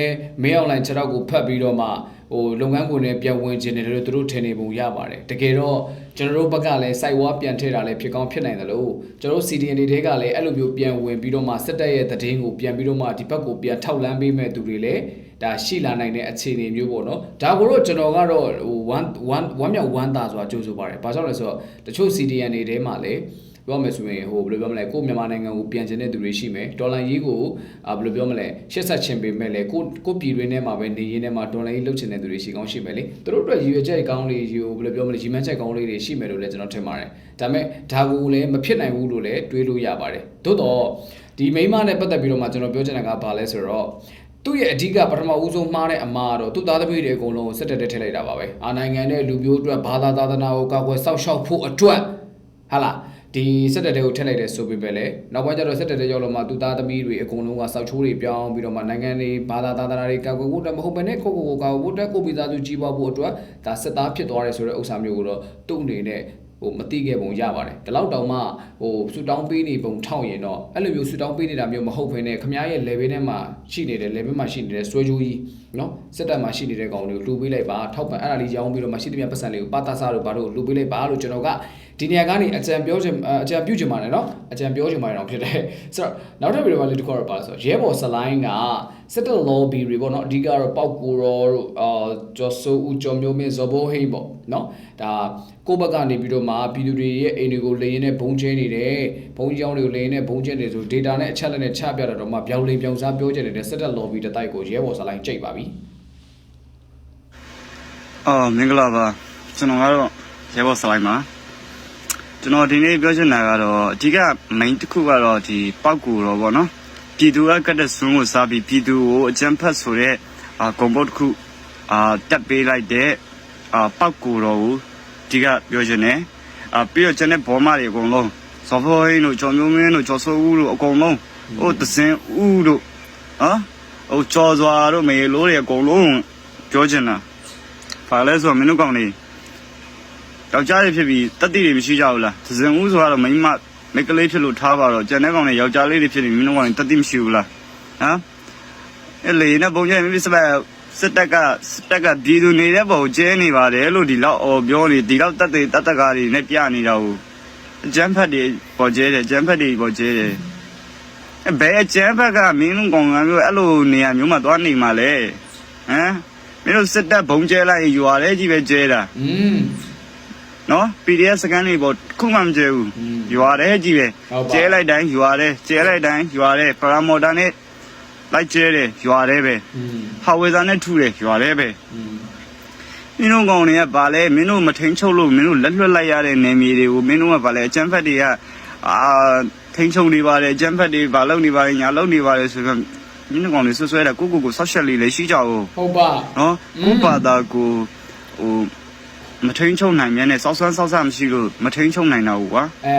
S2: မင်းအွန်လိုင်းခြေထောက်ကိုဖတ်ပြီးတော့မှ ဟိုလုပ်ငန်းကိုလည်းပြန်ဝင်ခြင်းတယ်လို့သူတို့ထင်နေပုံရပါတယ်တကယ်တော့ကျွန်တော်တို့ဘက်ကလည်း site wall ပြန်ထည့်တာလည်းဖြစ်ကောင်းဖြစ်နိုင်တယ်လို့ကျွန်တော်တို့ CDN တွေတဲကလည်းအဲ့လိုမျိုးပြန်ဝင်ပြီးတော့မှစစ်တပ်ရဲ့သတင်းကိုပြန်ပြီးတော့မှဒီဘက်ကိုပြန်ထောက်လန်းပေးမဲ့သူတွေလည်းဒါရှိလာနိုင်တဲ့အခြေအနေမျိုးပေါ့နော်ဒါကိုတော့ကျွန်တော်ကတော့ဟို1 1 1မြောက်1တာဆိုတာကြိုးဆိုပါတယ်ဘာကြောင့်လဲဆိုတော့တချို့ CDN တွေထဲမှာလည်း ပြောမယ်ဆိုရင်ဟိုဘယ်လိုပြောမလဲကိုမြန်မာနိုင်ငံကိုပြန်ကျင်တဲ့သူတွေရှိမယ်ဒေါ်လာရေးကိုအာဘယ်လိုပြောမလဲရှက်ဆက်ချင်ပေမဲ့လေကိုကိုပြည်တွင်းထဲမှာပဲနေရင်းထဲမှာဒေါ်လာရေးလုပ်ချင်တဲ့သူတွေရှိကောင်းရှိမယ်လေသူတို့အတွက်ရည်ရွယ်ချက်ကောင်းလေးယူဘယ်လိုပြောမလဲရည်မှန်းချက်ကောင်းလေးတွေရှိမယ်လို့လည်းကျွန်တော်ထင်ပါတယ်ဒါပေမဲ့ဒါကိုလည်းမဖြစ်နိုင်ဘူးလို့လည်းတွေးလို့ရပါတယ်သို့တော့ဒီမိန်းမနဲ့ပတ်သက်ပြီးတော့မှကျွန်တော်ပြောချင်တာကဘာလဲဆိုတော့သူ့ရဲ့အဓိကပထမဦးဆုံးမှားတဲ့အမှားကတော့သူ့သားသမီးတွေအကုန်လုံးကိုစစ်တပ်တက်ထည့်လိုက်တာပါပဲအာနိုင်ငံနဲ့လူမျိုးအတွက်ဘာသာသာသနာကိုကာကွယ်စောင့်ရှောက်ဖို့အတွက်ဟာလား ဒီစစ်တပ်တွေကိုထည့်လိုက်တယ်ဆိုပေမဲ့လည်းနောက်ပိုင်းကျတော့စစ်တပ်တွေရောက်လို့မှသူသားသမီးတွေအကုန်လုံးကစောက်ချိုးတွေပြောင်းပြီးတော့မှနိုင်ငံတွေဘာသာသာသနာတွေကာကွယ်ဖို့အတွက်မဟုတ်ဘဲနဲ့ကိုယ့်ကိုယ်ကိုကာကွယ်ဖို့အတွက်ကိုယ့်ပြည်သားစုကြီးပွားဖို့အတွက်ဒါစစ်သားဖြစ်သွားတယ်ဆိုတဲ့ဥစ္စာမျိုးကိုတော့သူ့အနေနဲ့ ဟိုမတိခဲ့ပုံရပါတယ်ဒီလောက်တောင်မှဟိုဆူတောင်းပေးနေပုံထောက်ရင်တော့အဲ့လိုမျိုးဆူတောင်းပေးနေတာမျိုးမဟုတ်ဘဲနဲ့ခမားရဲ့ level ထဲမှာရှိနေတဲ့ level မှာရှိနေတဲ့ဆွဲကြိုးကြီးနော်စစ်တပ်မှာရှိနေတဲ့ကောင်တွေကိုလှူပေးလိုက်ပါထောက်ပံ့အဲ့ဒါလေးရောင်းပြီးတော့မှရှိတဲ့မြတ်ပတ်စံလေးကိုပါတာစားတို့ဘာလို့လှူပေးလိုက်ပါလို့ကျွန်တော်ကဒီနေရာကနေအကြံပြောချင်အကြံပြုချင်ပါတယ်နော်အကြံပြောချင်ပါတယ်တော့ဖြစ်တယ်ဆိုတော့နောက်ထပ်ဗီဒီယိုလေးတစ်ခုတော့ပါဆိုတော့ရဲဘော်စလိုင်းက စစ်တပ် lobby တွေပေါ့နော်အဓိကတော့ပောက်ကူရောတို့အာကျော်စိုးဦးကျော်မျိုးမင်းဇော်ဘိုးဟိန်းပေါ့နော်ဒါကိုယ့်ဘက်ကနေပြီးတော့မှပြည်သူတွေရဲ့အိမ်တွေကိုလေရင်နဲ့ဘုံကျဲနေတယ်ဘုံကြောင်းတွေကိုလေရင်နဲ့ဘုံကျဲနေဆို data နဲ့အချက်လက်နဲ့ချပြတာတော့မှပြောင်းလေပြောင်းစားပြောကြတဲ့စစ်တပ် lobby တစ်တိုက်ကိုရဲဘော်စလိုင်းကြိတ်ပါပြီ
S5: အော်မင်္ဂလာပါကျွန်တော်ကတော့ရဲဘော်စလိုက်ပါကျွန်တော်ဒီနေ့ပြောချင်တာကတော့အဓိက main တစ်ခုကတော့ဒီပောက်ကူတော့ဗောနော် ပြည်သူကကတ်တဲ့ဆွန်းကိုစားပြီးပြည်သူကိုအကြမ်းဖက်ဆိုတဲ့အာကွန်ဘုတ်တစ်ခုအာတက်ပေးလိုက်တဲ့အာပောက်ကူတော့ကိုအဓိကပြောချင်တယ်အာပြီးတော့ကျန်တဲ့ဘောမတွေအကုန်လုံးစော်ဖိုးဟင်းတို့ကျော်မျိုးမင်းတို့ကျော်စိုးဦးတို့အကုန်လုံးဟိုသစင်ဦးတို့ဟာဟိုကျော်စွာတို့မေလို့တွေအကုန်လုံးပြောချင်တာ။ဘာလဲဆိုတော့မင်းတို့ကောင်နေယောက်ျားတွေဖြစ်ပြီးတက်တိတွေမရှိကြဘူးလား။သဇင်ဦးဆိုတော့မိန်းမ မိန်းကလေးဖြစ်လို့ထားပါတော့ကျန်တဲ့ကောင်တွေယောက်ျားလေးတွေဖြစ်နေမင်းတို့ကောင်တွေတက်တိမရှိဘူးလား။ဟမ်။အဲ့လေနဲ့ပုံကျမိမိစပက်စစ်တပ်ကစစ်တပ်ကဒီသူနေတဲ့ပုံကျဲနေပါတယ်လို့ဒီလောက်အော်ပြောနေဒီလောက်တက်တဲ့တက်တကားတွေနဲ့ပြနေတာကိုအကျန်းဖက်တွေပေါ်ကျဲတယ်ကျန်းဖက်တွေပေါ်ကျဲတယ်အဲဘယ်အကျန်းဖက်ကမင်းတို့ကောင်ကမျိုးအဲ့လိုနေရာမျိုးမှာသွားနေမှာလဲဟမ်မင်းတို့စစ်တပ်ဘုံကျဲလိုက်ရင်ယူရတယ်ကြီးပဲကျဲတာ
S2: อืม
S5: နော် PDF စကန်တွေပေါ့ခုမှမကျဲဘူးရွာတယ်ကြ
S2: ည့်ပဲ
S5: ကျဲလိုက်တိုင်းရွာတယ်ကျဲလိုက်တိုင်းရွာတယ်ပရာမော်တာနဲ့လိုက်ကျဲတယ်ရွာတယ်ပဲဟာဝေဇာနဲ့ထုတယ်ရွာတယ်ပဲမင်းတို့ကောင်တွေကဗာလဲမင်းတို့မထိန်ချုပ်လို့မင်းတို့လက်လွတ်လိုက်ရတဲ့နေမြေတွေကိုမင်းတို့ကဗာလဲအကျန်းဖက်တွေကအာထိန်ချုပ်နေပါတယ်အကျန်းဖက်တွေဗာလုံနေပါတယ်ညာလုံနေပါတယ်ဆိုတော့မင်းတို့ကောင်တွေဆွဆွဲတာကိုကိုကိုဆော့ရှက်လေးလည်းရှိကြဘူး
S2: ဟုတ်ပါ
S5: နော်ကိုပါတာကိုဟို မထိန်ချုံနိုင်မြဲနဲ့စောက်ဆွမ်းစောက်ဆမရှိလို့မထိန်ချုံနိုင်တော့ဘူးကွာ
S2: အဲ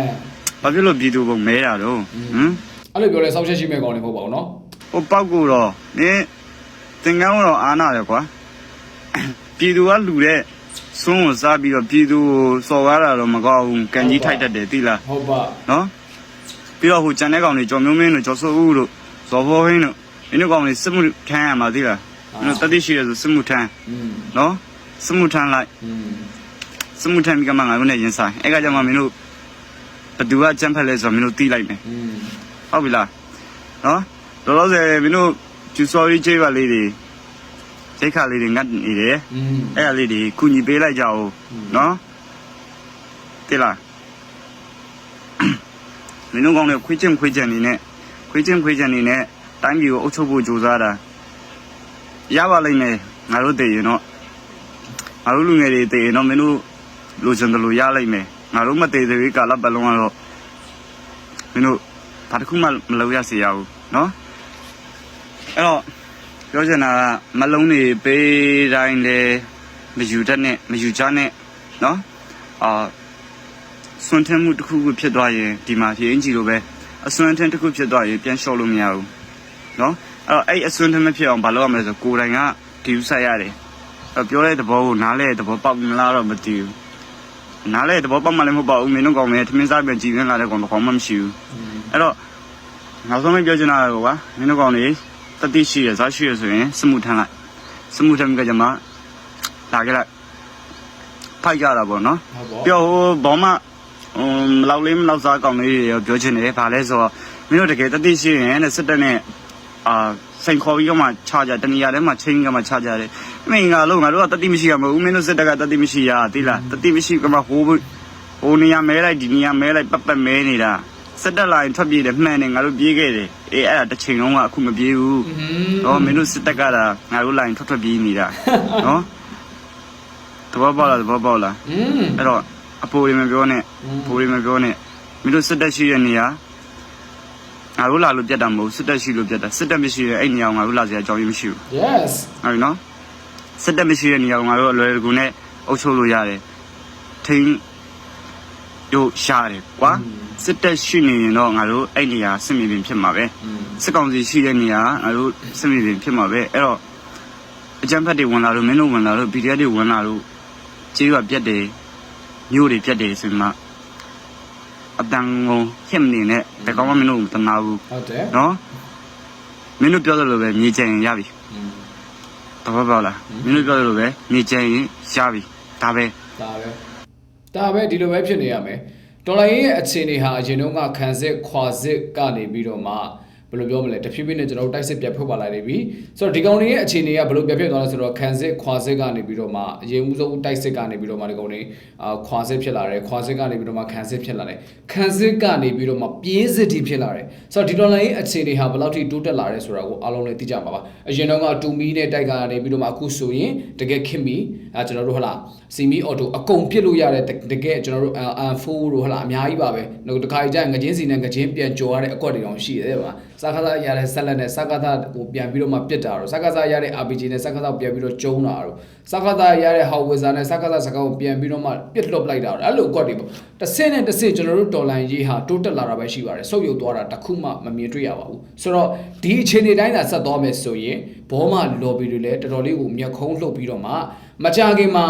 S5: ဘာဖြစ်လို့ပြည်သူပုံမဲတာတော့ဟမ်
S2: အဲ့လိုပြောလဲစောက်ချက်ရှိမဲ့ကောင်တွေမဟုတ်ပါဘူးနော်
S5: ဟိုပောက်ကိုတော့နင်းသင်္ကန်းတော့အာနာတယ်ကွာပြည်သူကလူတဲ့စွန်းကိုစားပြီးတော့ပြည်သူကိုစော်ကားတာတော့မကောင်းဘူးကန်ကြီးထိုက်တတ်တယ်သိလား
S2: ဟုတ်ပါ
S5: နော်ပြီးတော့ဟိုကြံတဲ့ကောင်တွေကြော်မျိုးမင်းတို့ကြော်စိုးဦးတို့ဇော်ဘောဟင်းတို့မင်းတို့ကောင်တွေစစ်မှုထမ်းရမှာသိလားမင်းတို့တတိရှိရဆိုစစ်မှုထမ်းနော်စစ်မှုထမ်းလိုက် စမှုထမ်းပြီးကမှငါတို့နဲ့ရင်ဆိုင်အဲ့ကကြမှာမင်းတို့ဘသူကကြမ်းဖက်လဲဆိုတော့မင်းတို့သိလိုက်မယ်ဟုတ်ပြီလားနော်လောလောဆယ်မင်းတို့ကျူစော်ရီကျေးပါလေးတွေစိတ်ခါလေးတွေငတ်နေတယ်အဲ့ဒါလေးတွေကုညီပေးလိုက်ကြအောင်နော်တိလားမင်းတို့ကောင်းတဲ့ခွေးချင်းခွေးချင်းနေနဲ့ခွေးချင်းခွေးချင်းနေနဲ့တိုင်းပြည်ကိုအုပ်ချုပ်ဖို့ကြိုးစားတာရပါလိမ့်မယ်ငါတို့တည်ရင်တော့ငါတို့လူငယ်တွေတည်ရင်တော့မင်းတို့ လိုချင်တယ်လို့ရလိမ့်မယ်ငါတို့မတည်သေးကာလပတ်လုံးကတော့မင်းတို့ဘာတစ်ခုမှမလုပ်ရစေရဘူးနော်အဲ့တော့ပြောချင်တာကမလုံးတွေပေးတိုင်းလေမယူတတ်နဲ့မယူချနဲ့နော်အာစွန့်ထင်းမှုတစ်ခုခုဖြစ်သွားရင်ဒီမှာဖြင်းကြီးလိုပဲအစွန့်ထင်းတစ်ခုဖြစ်သွားရင်ပြန်လျှော့လို့မရဘူးနော်အဲ့တော့အဲ့အစွန့်ထင်းမဖြစ်အောင်ဘာလုပ်ရမလဲဆိုကိုယ်တိုင်ကဒီဥဆိုင်ရတယ်အဲ့ပြောတဲ့သဘောကိုနားလဲတဲ့သဘောပေါက်မလားတော့မသိဘူး နားလဲတဲ့သဘောပေါက်မှလည်းမဟုတ်ပါဘူးမင်းတို့ကောင်မဲထမင်းစားပြန်ကြည်ပြန်လာတဲ့ကောင်တော့ကောင်းမှမရှိဘူးအဲ့တော့နောက်ဆုံးမပြောချင်တာကကွာမင်းတို့ကောင်တွေတတိရှိရဇာရှိရဆိုရင်စမှုထမ်းလိုက်စမှုထမ်းပြီးကြမှာလာခဲ့လိုက်ဖိုက်ကြတာပေါ့နော်
S2: ဟုတ်ပေါ့
S5: ပြောဟိုဘောမဟိုမလောက်လေးမလောက်စားကောင်းလေးတွေရောပြောချင်တယ်ဗာလဲဆိုတော့မင်းတို့တကယ်တတိရှိရင်တဲ့စစ်တပ်နဲ့အာ စိန်ခေါ်ပြီးတော့မှခြားကြတနေရာထဲမှာချိန်ကမှခြားကြတယ်မင်းငါလို့ငါတို့ကတတိမရှိရမဟုတ်ဦးမင်းတို့စစ်တက်ကတတိမရှိရတိလားတတိမရှိကမှဟိုးဟိုနေရာမဲလိုက်ဒီနေရာမဲလိုက်ပတ်ပတ်မဲနေတာစက်တက်လာရင်ထွက်ပြေးတယ်မှန်တယ်ငါတို့ပြေးခဲ့တယ်အေးအဲ့ဒါတစ်ချိန်လုံးကအခုမပြေးဘူးနော်မင်းတို့စစ်တက်ကတာငါတို့လာရင်ထွက်ထွက်ပြေးနေတာနော်တဘောပေါက်လားတဘောပေါက်လားအဲ့တော့အဖိုးတွေမပြောနဲ့
S2: အ
S5: ဖိုးတွေမပြောနဲ့မင်းတို့စစ်တက်ရှိတဲ့နေရာ ငါတို့လာလို့ပြတ်တာမဟုတ်စစ်တပ်ရှိလို့ပြတ်တာစစ်တပ်မရှိတဲ့အဲ့နေရာကိုငါတို့လာစရာအကြောင်းရင်းမရှိဘူး
S2: yes
S5: ဟုတ်ပြီနော်စစ်တပ်မရှိတဲ့နေရာကိုငါတို့အလွယ်တကူနဲ့အုပ်ချုပ်လို့ရတယ်ထိန်းတို့ရှားတယ်ကွာစစ်တပ်ရှိနေရင်တော့ငါတို့အဲ့နေရာစစ်မြေပြင်ဖြစ်မှာပဲ
S2: อืม
S5: စစ်ကောင်စီရှိတဲ့နေရာငါတို့စစ်မြေပြင်ဖြစ်မှာပဲအဲ့တော့အကြမ်းဖက်တွေဝင်လာလို့မင်းတို့ဝင်လာလို့ PDF တွေဝင်လာလို့ကြေးရွာပြတ်တယ်မြို့တွေပြတ်တယ်ဆိုမှ အတန်ကိုဟစ်မနေနဲ့တကောင်မှမင်းတို့မတနာဘူး
S2: ဟုတ်တယ်
S5: နော်မင်းတို့ပြောသလိုပဲမြေချင်ရင်ရပြီ
S2: อืม
S5: တပတ်ပါလားမင်းတို့ပြောသလိုပဲမြေချင်ရင်ရပြီဒါပဲ
S2: ဒါပဲဒါပဲဒီလိုပဲဖြစ်နေရမယ်ဒေါ်လာရင်းရဲ့အခြေအနေဟာအရင်တုန်းကခံစစ်ခွာစစ်ကနေပြီးတော့မှ ဘယ်လိုပြောမလဲတဖြည်းဖြည်းနဲ့ကျွန်တော်တို့တိုက်စစ်ပြတ်ဖွက်ပါလိုက်နေပြီဆိုတော့ဒီကောင်တွေရဲ့အခြေအနေကဘယ်လိုပြတ်ဖြစ်သွားလဲဆိုတော့ခံစစ်ခွာစစ်ကနေပြီးတော့မှအရင်ဦးဆုံးတိုက်စစ်ကနေပြီးတော့မှဒီကောင်တွေအာခွာစစ်ဖြစ်လာတယ်ခွာစစ်ကနေပြီးတော့မှခံစစ်ဖြစ်လာတယ်ခံစစ်ကနေပြီးတော့မှပြေးစစ်တီဖြစ်လာတယ်ဆိုတော့ဒီဒေါ်လာရင်းအခြေအနေဟာဘယ်လောက်ထိတိုးတက်လာတယ်ဆိုတာကိုအားလုံးလည်းသိကြပါပါအရင်တုန်းကတူမီနဲ့တိုက်ကနေပြီးတော့မှအခုဆိုရင်တကယ်ခင်မီအဲကျွန်တော်တို့ဟလာစီမီအော်တိုအကုန်ပြစ်လို့ရတဲ့တကယ်ကျွန်တော်တို့ R4 တို့ဟလာအများကြီးပါပဲနောက်တစ်ခါကြီးကျရင်ငချင်းစီနဲ့ငချင်းပြန်ကြော်ရတဲ့အကွက်တွေတောင်ရှိတယ်ပါစကားသားရတဲ့ဆက်လက်နဲ့စကားသားကိုပြန်ပြီးတော့မှပြစ်တာတော့စကားသားရတဲ့ RPG နဲ့စကားသားကိုပြန်ပြီးတော့ကျုံးတာတော့စကားသားရတဲ့ Howitzer နဲ့စကားသားစကားကိုပြန်ပြီးတော့မှပြစ်လွတ်လိုက်တာတော့အဲ့လိုအကွက်တွေပေါ့တစ်ဆင့်နဲ့တစ်ဆင့်ကျွန်တော်တို့တော်လိုင်းရေးဟာတိုးတက်လာတာပဲရှိပါတယ်ဆုပ်ယုပ်သွားတာတစ်ခုမှမမြင်တွေ့ရပါဘူးဆိုတော့ဒီအခြေအနေတိုင်းသာဆက်သွားမယ်ဆိုရင်ဘောမ lobby တွေလည်းတော်တော်လေးကိုမျက်ခုံးလှုပ်ပြီးတော့မှမကြခင်မှာ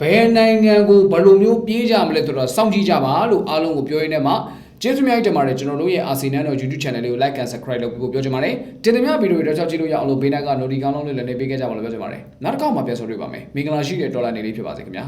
S2: ဘယ်နိုင်ငံကိုဘယ်လိုမျိုးပြေးကြမလဲဆိုတော့စောင့်ကြည့်ကြပါလို့အားလုံးကိုပြောရင်းနဲ့မှ ကျေးဇူးများတင်ပါတယ်ကျွန်တော်တို့ရဲ့ Arsenal တို့ YouTube channel လေးကို like and subscribe လုပ်ပြီးပြောချင်ပါတယ်တင်တဲ့မြဗီဒီယိုတွေတော့ချက်ကြည့်လို့ရအောင်လို့ဘေးနားက notification ကောင်းလုံးလေးလည်းနေပေးခဲ့ကြပါလို့ပြောချင်ပါတယ်နောက်တစ်ခေါက်မှပြန်ဆုံတွေ့ပါမယ်မင်္ဂလာရှိတဲ့ဒေါ်လာနေလေးဖြစ်ပါစေခင်ဗျာ